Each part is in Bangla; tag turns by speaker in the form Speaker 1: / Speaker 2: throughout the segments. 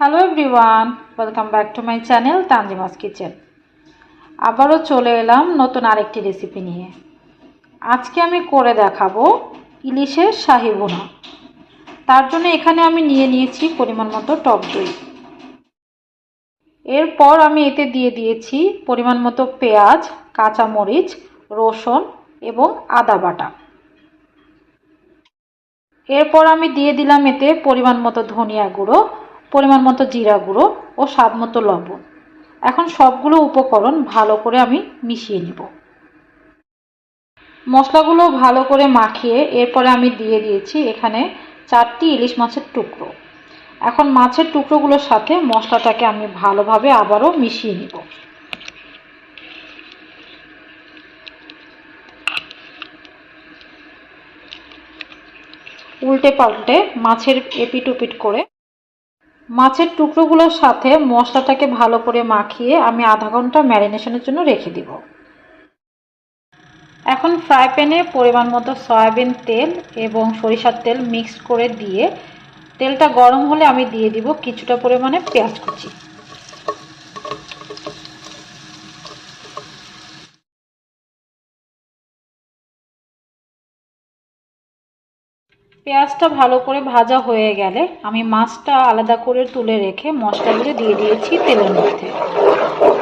Speaker 1: Hello everyone welcome back to my channel Tanzima's kitchen আবারও চলে এলাম নতুন আরেকটি রেসিপি নিয়ে। আজকে আমি করে দেখাবো ইলিশের শাহি ভুনা। তার জন্য এখানে আমি নিয়ে নিয়েছি পরিমাণ মতো টক দই। এরপর আমি এতে দিয়ে দিয়েছি পরিমাণ মতো পেঁয়াজ, কাঁচামরিচ, রসুন এবং আদা বাটা। এরপর আমি দিয়ে দিলাম এতে পরিমাণ মতো ধনিয়া গুঁড়ো পরিমাণ মতো জিরা গুঁড়ো ও স্বাদ মতো লবণ। এখন সবগুলো উপকরণ ভালো করে আমি মিশিয়ে নিব। মশলাগুলো ভালো করে মাখিয়ে এরপরে আমি দিয়ে দিয়েছি এখানে চারটি ইলিশ মাছের টুকরো। এখন মাছের টুকরোগুলোর সাথে মশলাটাকে আমি ভালোভাবে আবারও মিশিয়ে নিব। উল্টে পাল্টে মাছের এপিট উপিট করে মাছের টুকরোগুলোর সাথে মশলাটাকে ভালো করে মাখিয়ে আমি আধা ঘণ্টা ম্যারিনেশনের জন্য রেখে দিব। এখন ফ্রাই প্যানে পরিমাণ মতো সয়াবিন তেল এবং সরিষার তেল মিক্স করে দিয়ে তেলটা গরম হলে আমি দিয়ে দিব কিছুটা পরিমাণে পেঁয়াজ কুচি। পেঁয়াজটা ভালো করে ভাজা হয়ে গেলে আমি মাছটা আলাদা করে তুলে রেখে মশলাগুলো দিয়ে দিয়েছি তেলের মধ্যে।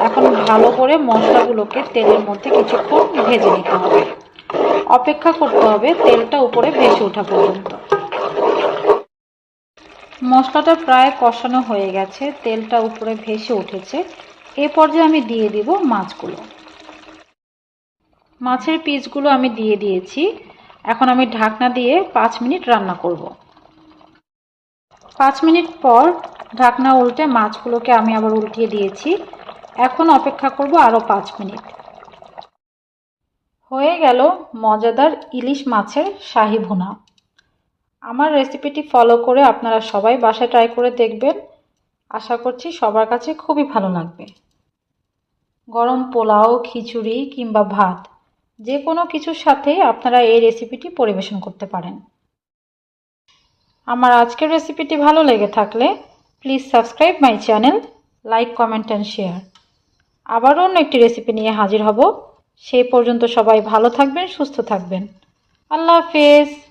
Speaker 1: এখন ভালো করে মশলাগুলোকে তেলের মধ্যে কিছুক্ষণ ভেজে নিতে হবে। অপেক্ষা করতে হবে তেলটা উপরে ভেসে ওঠা পর্যন্ত। মশলাটা প্রায় কষানো হয়ে গেছে, তেলটা উপরে ভেসে উঠেছে। এ পর্যায়ে আমি দিয়ে দিব মাছগুলো। মাছের পিসগুলো আমি দিয়ে দিয়েছি। এখন আমি ঢাকনা দিয়ে পাঁচ মিনিট রান্না করব। পাঁচ মিনিট পর ঢাকনা উল্টে মাছগুলোকে আমি আবার উল্টিয়ে দিয়েছি। এখন অপেক্ষা করব আরও পাঁচ মিনিট। হয়ে গেল মজাদার ইলিশ মাছের শাহি ভুনা। আমার রেসিপিটি ফলো করে আপনারা সবাই বাসায় ট্রাই করে দেখবেন। আশা করছি সবার কাছে খুবই ভালো লাগবে। গরম পোলাও, খিচুড়ি কিংবা ভাত। যে কোনো কিছুর সাথে আপনারা এই রেসিপিটি পরিবেশন করতে পারেন। আমার আজকের রেসিপিটি ভালো লেগে থাকলে please subscribe my channel, like, comment and share. আবারও অন্য একটি রেসিপি নিয়ে হাজির হব। সেই পর্যন্ত সবাই ভালো থাকবেন, সুস্থ থাকবেন। আল্লাহ হাফেজ।